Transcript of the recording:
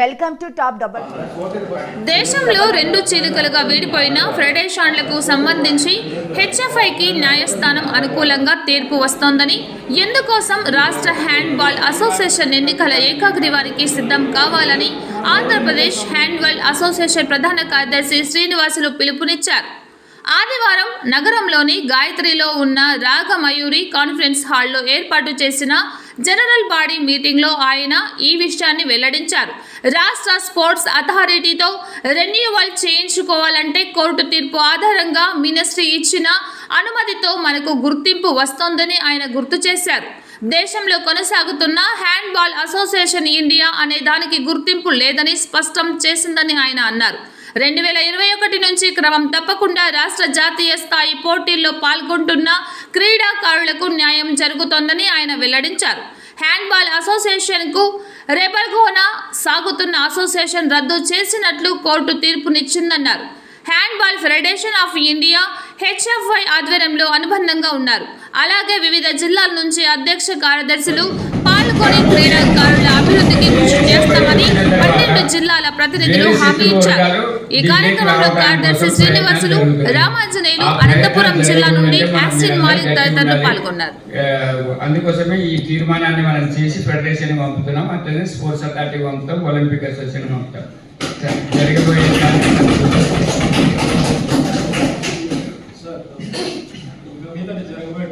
Welcome to top double దేశంలో రెండు చీలికలుగా విడిపోయిన ఫెడరేషన్లకు సంబంధించి హెచ్ఎఫ్ఐకి న్యాయస్థానం అనుకూలంగా తీర్పు వస్తోందని ఎందుకోసం రాష్ట్ర హ్యాండ్బాల్ అసోసియేషన్ ఎన్నికల ఏకాగ్రీవానికి సిద్ధం కావాలని ఆంధ్రప్రదేశ్ హ్యాండ్బాల్ అసోసియేషన్ ప్రధాన కార్యదర్శి శ్రీనివాసులు పిలుపునిచ్చారు. ఆదివారం నగరంలోని గాయత్రిలో ఉన్న రాగమయూరి కాన్ఫరెన్స్ హాల్లో ఏర్పాటు చేసిన జనరల్ బాడీ మీటింగ్లో ఆయన ఈ విషయాన్ని వెల్లడించారు. రాష్ట్ర స్పోర్ట్స్ అథారిటీతో రెన్యువల్ చేయించుకోవాలంటే కోర్టు తీర్పు ఆధారంగా మినిస్ట్రీ ఇచ్చిన అనుమతితో మనకు గుర్తింపు వస్తోందని ఆయన గుర్తు చేశారు. దేశంలో కొనసాగుతున్న హ్యాండ్బాల్ అసోసియేషన్ ఇండియా అనే దానికి గుర్తింపు లేదని స్పష్టం చేసిందని ఆయన అన్నారు. రెండు వేల ఇరవై ఒకటి నుంచి క్రమం తప్పకుండా రాష్ట్ర జాతీయ స్థాయి పోటీల్లో పాల్గొంటున్న క్రీడాకారులకు న్యాయం జరుగుతోందని ఆయన వెల్లడించారు. హ్యాండ్బాల్ అసోసియేషన్కు రెబర్గోనా సాగుతున్న అసోసియేషన్ రద్దు చేసినట్లు court తీర్పునిచ్చిందన్నారు. Handball federation of India HFI ఆధ్వర్యంలో అనుబంధంగా ఉన్నారు. అలాగే వివిధ జిల్లాల నుంచి అధ్యక్ష కార్యదర్శులు పాల్గొని క్రీడాకారుల అభివృద్ధికి కృషి చేస్తామని పన్నెండు జిల్లాల ప్రతినిధులు హామీ ఇచ్చారు. ఈ కార్యక్రమంలో కార్యదర్శి శ్రీనివాసులు రామాంజనేయులు అనంతపురం జిల్లా నుండి ఆస్టిన్ మాలిక్ తదితరులు పాల్గొన్నారు. అందుకోసమే ఈ తీర్మానాన్ని మనం చేసి ఫెడరేషన్ పంపుతున్నాం అట్లనే స్పోర్ట్స్ అథారిటీ పంపుతాం ఒలింపిక్ అసోసియేషన్ పంపుతాం. జరగబోయే జరగబోయే